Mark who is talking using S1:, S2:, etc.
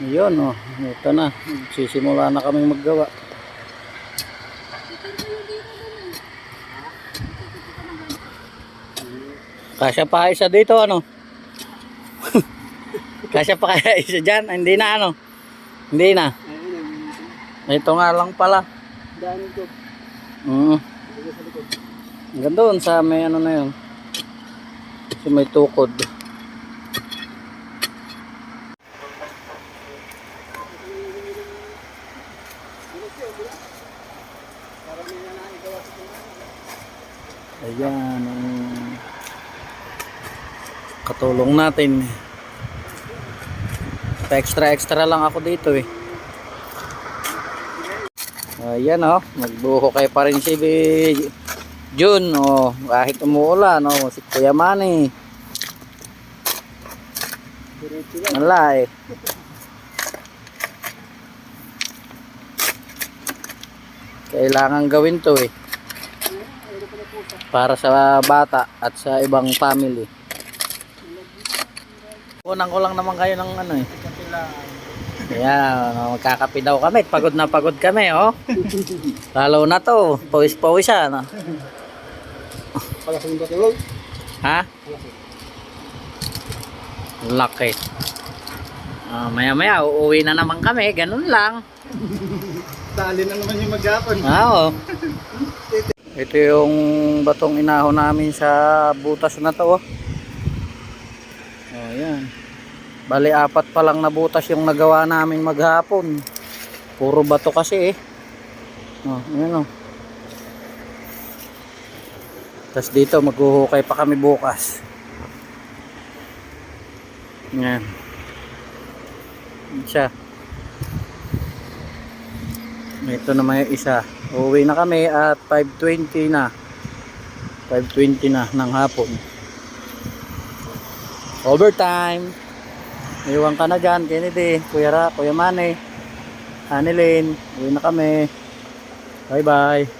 S1: Yun, oh. Ito na. Sisimula na kaming maggawa. Kasya pa isa dito, ano? Kasya pa kaya isa dyan? Hindi na, ano? Hindi na. Ito nga lang pala.
S2: Daan ko.
S1: Mm. Hanggang doon sa may ano na yun. Sa may tukod. Ayan. ang katulong natin. Extra extra lang ako dito eh. Ayan oh, magbuhukay pa rin si Jun oh, kahit umuulan oh, si Kuya Manny. Wala eh. Kailangan gawin to eh. Para sa bata at sa ibang family. Unang ko lang naman kayo ng ano eh. Ayan, oh, magkakapi daw kami. Pagod na pagod kami, oh. Lalo na to, ano.
S2: Palaking ba tulog?
S1: Ha? Laki. Ah, maya maya, uuwi na naman kami. Ganun lang.
S2: Dali na naman yung maghapon.
S1: Ah, Oo. Ito yung batong inaho namin sa butas na to. Oh, oh yan. Bali, apat pa lang na butas yung nagawa namin maghapon. Puro bato kasi eh. Oh, yan oh. Tapos dito, maghuhukay pa kami bukas. Yan. Yan siya. Ito naman yung isa. Uuwi na kami at 5.20 na. 5.20 na ng hapon. Overtime. Iwan ka na dyan, Kennedy, Kuya Ra, Kuya Mane, Anilin. Uwi na kami. Bye bye.